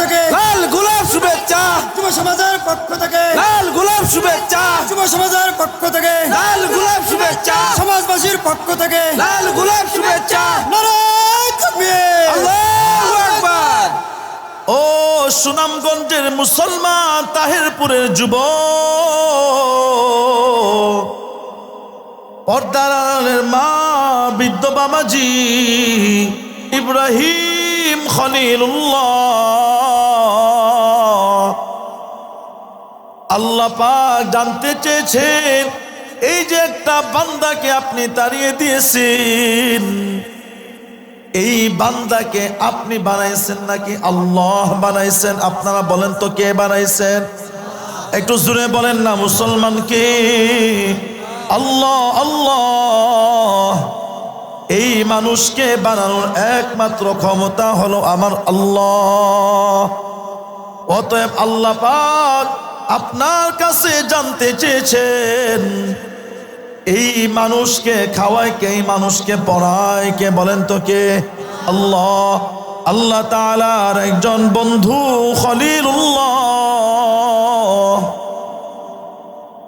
থেকে। লাল গোলাপ শুভেচ্ছা। যুব সমাজের পক্ষ থেকে। লাল গোলাপ শুভেচ্ছা। যুব সমাজের পক্ষ থেকে। লাল গোলাপ শুভেচ্ছা। সমাজবাসীর পক্ষ থেকে। লাল গোলাপ শুভেচ্ছা। ও সুনামগঞ্জের মুসলমান তাহিরপুরের যুব। পর্দারের মা বৃদ্ধ বাবাজি ইব্রাহিম খলিলুল্লাহ। আল্লাহ পাক জানতে চেয়েছেন, এই যে একটা বান্দাকে আপনি তাড়িয়ে দিয়েছেন, এই বান্দাকে আপনি বানাইছেন নাকি আল্লাহ বানাইছেন? আপনারা বলেন তো কে বানাইছেন? একটু জুড়ে বলেন না মুসলমানকে আল্লাহ আল্লাহ, এই মানুষকে বানানোর একমাত্র ক্ষমতা হলো আমার আল্লাহ। অতএব আল্লাহ পাক আপনার কাছে জানতে চেয়েছেন, এই মানুষকে খাওয়ায় কে মানুষকে পড়ায় কে, বলেন তো কে? আল্লাহ আল্লাহ তাআলার একজন বন্ধু খলিলুল্লাহ।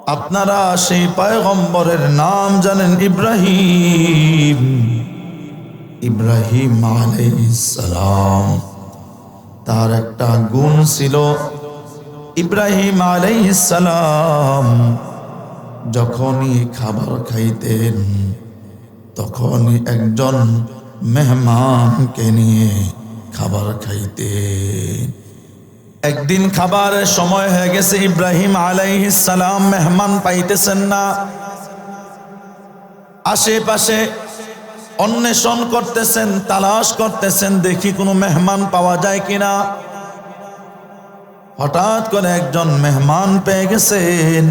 আপনারা সেই পায়গম্বরের নাম জানেন ইব্রাহিম। ইব্রাহিম আলাইহিস সালাম। তার একটা গুণ ছিল ইব্রাহিম আলাইহিস সালাম যখনই খাবার খাইতেন, তখনই একজন মেহমানকে নিয়ে খাবার খাইতেন। একদিন খাবারের সময় হয়ে গেছে, ইব্রাহিম আলাইহিস সালাম মেহমান পাইতেছেন না। আশেপাশে অন্বেষণ করতেছেন, তালাশ করতেছেন, দেখি কোনো মেহমান পাওয়া যায় কিনা। হঠাৎ করে একজন মেহমান পেয়ে গেছেন।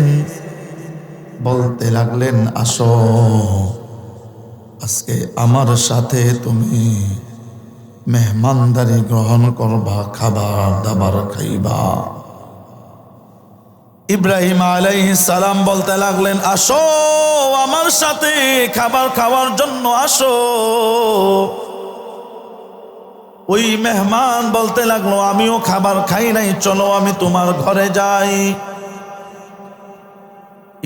বলতে লাগলেন, আসো, আজকে আমার সাথে তুমি মেহমানদারি গ্রহণ করবা, খাবার দাবার খাইবা। ইব্রাহিম আলাইহিস সালাম বলতে লাগলেন, আসো, আমার সাথে খাবার খাওয়ার জন্য আসো। ওই মেহমান বলতে লাগল, আমিও খাবার খাই নাই, চলো আমি তোমার ঘরে যাই।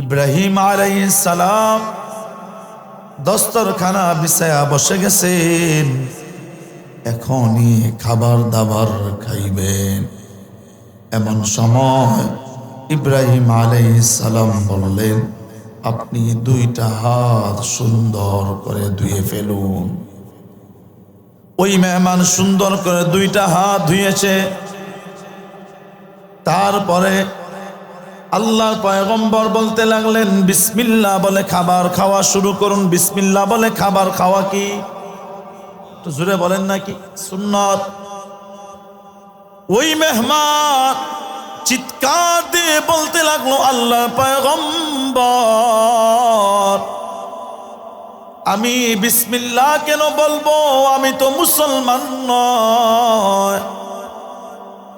ইব্রাহিম আলাইহিস সালাম দস্তরখানা বিছায়া বসে গেছেন। এখনই খাবার দাবার খাইবেন। এমন সময় ইব্রাহিম আলাইহিস সালাম বললেন, আপনি দুইটা হাত সুন্দর করে ধুয়ে ফেলুন। ওই মেহমান সুন্দর করে দুইটা হাত ধুয়েছে। তারপরে আল্লাহ পয়গম্বর বলতে লাগলেন, বিসমিল্লাহ বলে খাবার খাওয়া শুরু করুন। বিসমিল্লাহ বলে খাবার খাওয়া কি? একটু জুড়ে বলেন নাকি? সুন্নত। ওই মেহমান চিৎকার দিয়ে বলতে লাগল আল্লাহ পয়গম্বর আমি বিসমিল্লাহ কেন বলব? আমি তো মুসলমান নয়।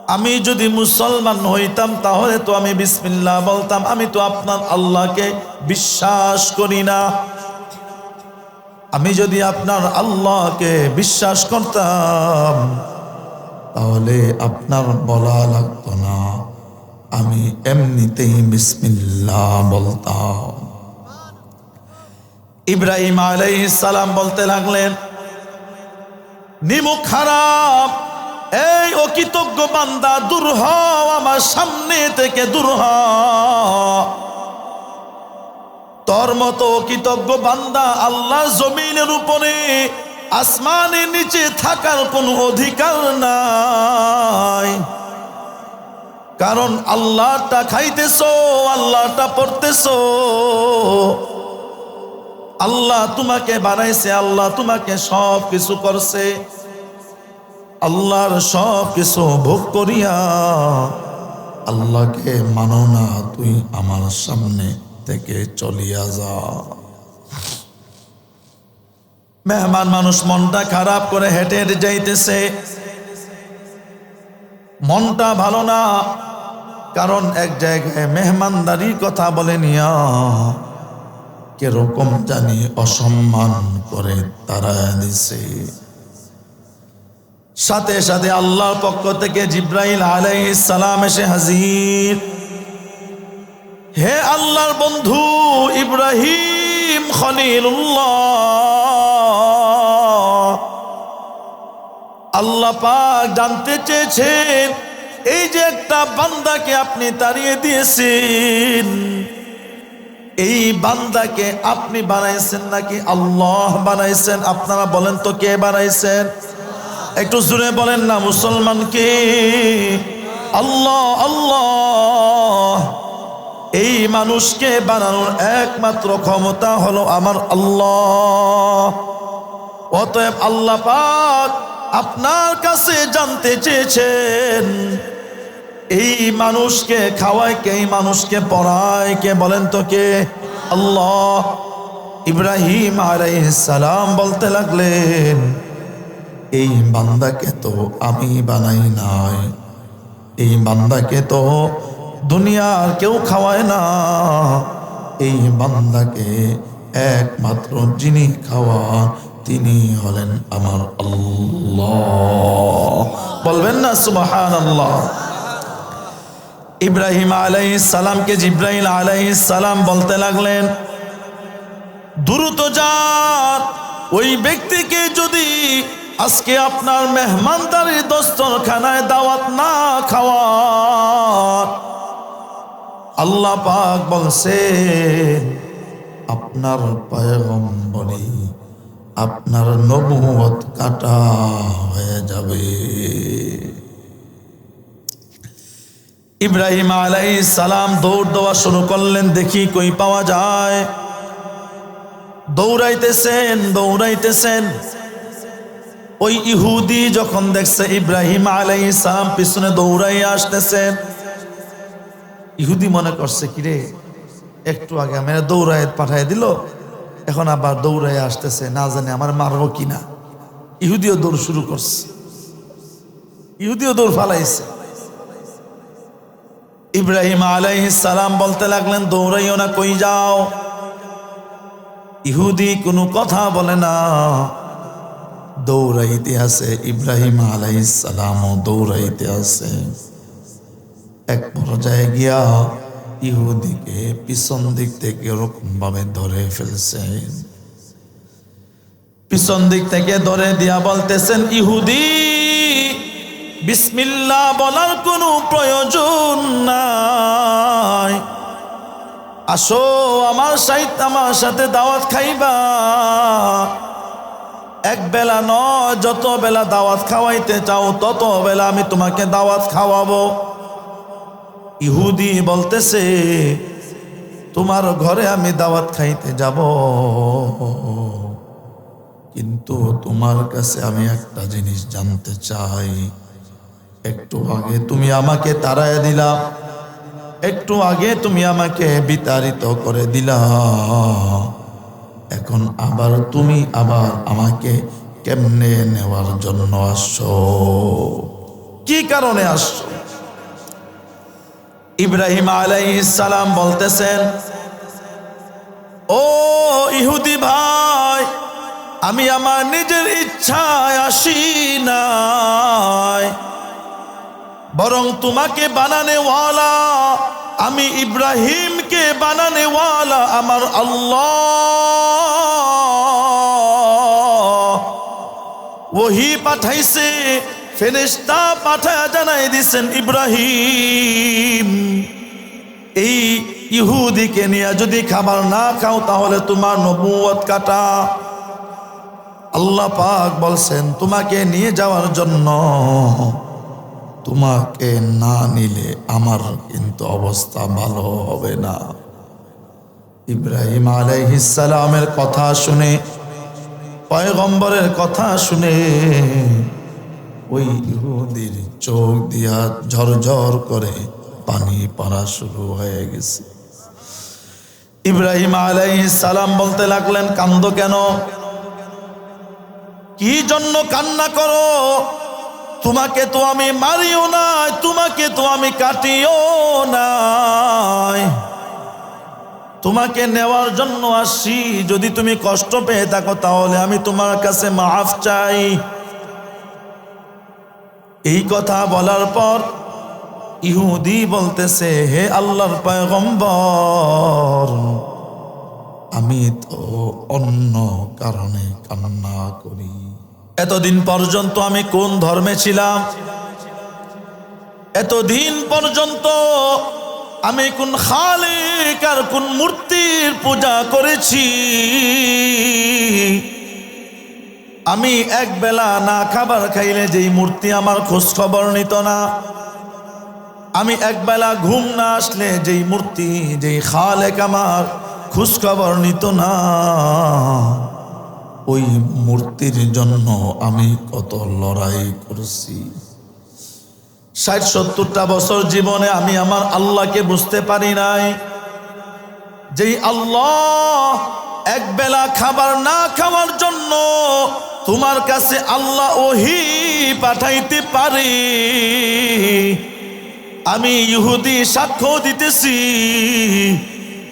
আমি যদি মুসলমান হইতাম, তাহলে তো আমি বিসমিল্লাহ বলতাম। আমি তো আপনার আল্লাহকে বিশ্বাস করি না। আমি যদি আপনার আল্লাহকে বিশ্বাস করতাম, তাহলে আপনার বলা লাগতো না। আমি এমনিতেই বিসমিল্লাহ বলতাম। ইব্রাহিম আলাইহিস সালাম বলতে লাগলেন নিমুখ খারাপ, এই অকৃতজ্ঞ বান্দা দূর আমার সামনে থেকে দূর হ তোর মতো অকৃতজ্ঞ বান্দা আল্লাহ জমিনের উপরে, আসমানের নিচে থাকার কোনো অধিকার নাই। কারণ আল্লাহটা খাইতেছো, আল্লাহটা পড়তেছো। আল্লাহ তোমাকে বানাইছে, আল্লাহ তোমাকে সব কিছু করছে। আল্লাহর সব কিছু ভোগ করিয়া আল্লাহকে মানো না, তুই আমার সামনে থেকে চলিয়া যা। মেহমান মানুষ মনটা খারাপ করে হেঁটে হেঁটে যাইতেছে। মনটা ভালো না, কারণ এক জায়গায় মেহমানদারির কথা বলে নিয়া কীরকম জানি অসম্মান করে তারা দিছে। সাথে সাথে আল্লাহর পক্ষ থেকে জিব্রাইল আলাইহিস সালাম এসে হাজির। হে আল্লাহর বন্ধু ইব্রাহিম খলিলুল্লাহ, আল্লাহ পাক জানতে চেয়েছেন, এই যে একটা বান্দাকে আপনি তাড়িয়ে দিয়েছেন এই বান্দাকে আপনি বানাইছেন নাকি আল্লাহ বানাইছেন? আপনারা বলেন তো কে বানাইছেন? একটু জুড়ে বলেন না, মুসলমান কে? আল্লাহ আল্লাহ। এই মানুষকে বানানোর একমাত্র ক্ষমতা হলো আমার আল্লাহ। অতএব আল্লাহ পাক আপনার কাছে জানতে চেয়েছেন এই মানুষকে খাওয়ায়, কে এই মানুষকে পড়ায়, কে বলেন তো কে? আল্লাহ ইব্রাহিম সালাম বলতে লাগলেন, এই বান্দাকে তো আমি বানাই নাই। এই বান্দাকে তো দুনিয়ার কেউ খাওয়ায় না। এই বান্দাকে একমাত্র যিনি খাওয়ান, তিনি হলেন আমার আল্লাহ। বলবেন না সুবাহান আল্লাহ ইব্রাহিম আলাইহিস সালামকে জিব্রাহিম আলাইহিস সালাম বলতে লাগলেন, দ্রুত যান, ওই ব্যক্তিকে যদি আজকে আপনার মেহমানদারির দস্তরখানায় দাওয়াত না খাওয়ার আল্লাহ পাক বলছে আপনার পয়গম্বরী, আপনার নবুয়ত কাটা হয়ে যাবে। ইব্রাহিম আলাইহিস সালাম দৌড় দেওয়া শুরু করলেন, দেখি কই পাওয়া যায়। দৌড়াইতেছেন দৌড়াইতেছেন। ওই ইহুদি যখন দেখছে ইব্রাহিম আলাইহিস সালাম পিছনে দৌড়াইয়া আসতেছেন, ইহুদি মনে করছে, কিরে, একটু আগে আমি দৌড়ায় পাঠাই দিল, এখন আবার দৌড়াই আসতেছে, না জানে আমার মারবো কিনা। ইহুদিও দৌড় শুরু করছে। ইহুদিও দৌড় ফালাইছে। ইব্রাহিম সালাম বলতে লাগলেন, দৌড়াইও না, কই যাও? ইহুদি কোনো কথা বলে না। দৌড়াইতে আছে ইব্রাহিম আলাইহিস সালামও দৌড়াইতে আছে এক পর্যায়ে গিয়া ইহুদিকে পিছন দিক থেকে ভাবে ধরে ফেলছেন পিছন দিক থেকে ধরে দিয়া বলতেছেন, ইহুদি বিসমিল্লাহ বলার কোনো প্রয়োজন নাই। আসো আমার সাহিত্য আমার সাথে দাওয়াত খাইবা। এক বেলা নয়, যত বেলা দাওয়াত খাওয়াইতে চাও, তত বেলা আমি তোমাকে দাওয়াত খাওয়াবো। ইহুদি বলতেছে, তোমার ঘরে আমি দাওয়াত খাইতে যাব। কিন্তু তোমার কাছে আমি একটা জিনিস জানতে চাই। একটু আগে তুমি আমাকে তাড়ায় দিলা। একটু আগে তুমি আমাকে বিতাড়িত করে দিলা। এখন আবার তুমি আবার আমাকে কেমনে নেওয়ার জন্য আসছো? কি কারণে আসছো? ইব্রাহিম সালাম বলতেছেন, ও ইহুদি ভাই, আমি আমার নিজের ইচ্ছায় আসি নাই। বরং তোমাকে বানানে ওয়ালা, আমি ইব্রাহিমকে বানানে ওয়ালা আমার আল্লাহ। ওহি পাঠাইছে, ফেরেশতা পাঠায় জানাই দিছেন ইব্রাহিম, এই ইহুদিকে নিয়ে যদি খাবার না খাও তাহলে তোমার নবুয়ত কাটা। আল্লাহ পাক বলছেন, তোমাকে নিয়ে যাওয়ার জন্য তোমাকে না নিলে আমার কিন্তু অবস্থা ভালো হবে না। ইব্রাহিম আলাইহিসালামের কথা শুনে, পয়গম্বরের কথা শুনে ওই ইহুদির চোখ দিয়া ঝরঝর করে পানি পড়া শুরু হয়ে গেছে। ইব্রাহিম সালাম বলতে লাগলেন, কান্দ কেন? কি জন্য কান্না করো? তোমাকে তো আমি মারিও নাই, তোমাকে তো আমি কাটিও নাই। তোমাকে নেওয়ার জন্য আসি, যদি তুমি কষ্ট পেয়ে থাকো তাহলে আমি তোমার কাছে মাফ চাই। এই কথা বলার পর ইহুদি বলতেছে, হে আল্লাহর পয়গম্বর আমি তো অন্য কারণে কান্না করি এতদিন পর্যন্ত আমি কোন ধর্মে ছিলাম? এতদিন পর্যন্ত আমি কোন খালিক আর কোন মূর্তির পূজা করেছি। আমি এক বেলা না খাবার খাইলে যেই মূর্তি আমার খোঁজ খবর নিত না। আমি এক বেলা ঘুম না আসলে যেই মূর্তি, যেই খালেক আমার খোঁজ খবর নিত না। ওই মূর্তির জন্য আমি কত লড়াই করছি। ষাট, সত্তরটা বছর জীবনে আমি আমার আল্লাহকে বুঝতে পারি নাই। যেই আল্লাহ এক বেলা খাবার না খাওয়ার জন্য তোমার কাছে আল্লাহ ওহি পাঠাইতে পারে। আমি ইহুদি সাক্ষ্য দিতেছি।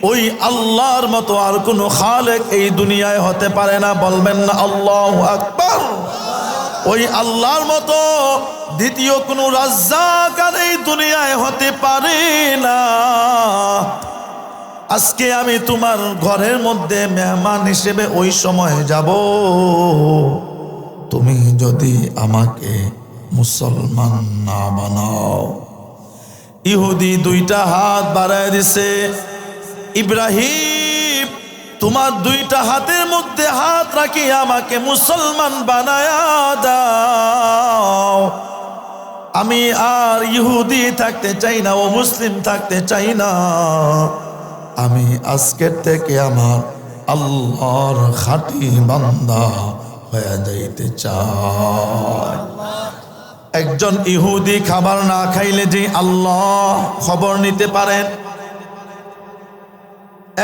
ওই আল্লাহর মতো আর কোনো খালেক এই দুনিয়ায় হতে পারে না। বলবেন না, আল্লাহ আকবর। ওই আল্লাহর মতো দ্বিতীয় কোনো রাজ্জাক আর এই দুনিয়ায় হতে পারে না। আজকে আমি তোমার ঘরের মধ্যে মেহমান হিসেবে ওই সময় যাব। তুমি যদি আমাকে মুসলমান না বানাও। ইহুদি দুইটা হাত বাড়ায় দিছে ইব্রাহিম, তোমার দুইটা হাতের মধ্যে হাত রাখি, আমাকে মুসলমান বানায়া দাও। আমি আর ইহুদি থাকতে চাই না, ও মুসলিম থাকতে চাই না। আমি আজকের থেকে আমার আল্লাহর খাটি বান্দা হয়ে যাইতে চাই। একজন ইহুদি খাবার না খাইলে যে আল্লাহ খবর নিতে পারেন?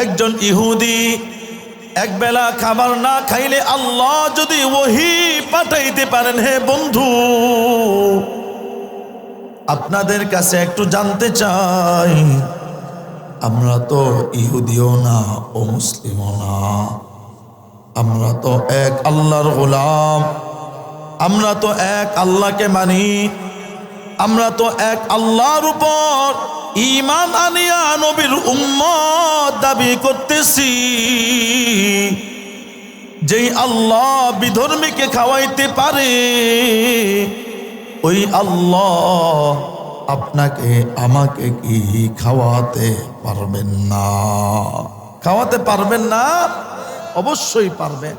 একজন ইহুদি এক বেলা খাবার না খাইলে আল্লাহ যদি ওহি পাঠাইতে পারেন, হে বন্ধু, আপনাদের কাছে একটু জানতে চাই, আমরা তো ইহুদিও না ও মুসলিমও না, আমরা তো এক আল্লাহর গোলাম, আমরা তো এক আল্লাহকে মানি, আমরা তো এক আল্লাহর উপর ইমান আনিয়া নবীর উম্মত দাবি করতেছি। যেই আল্লাহ বিধর্মীকে খাওয়াইতে পারে, ওই আল্লাহ আপনাকে, আমাকে কি খাওয়াতে পারবেন না? খাওয়াতে পারবেন না? অবশ্যই পারবেন।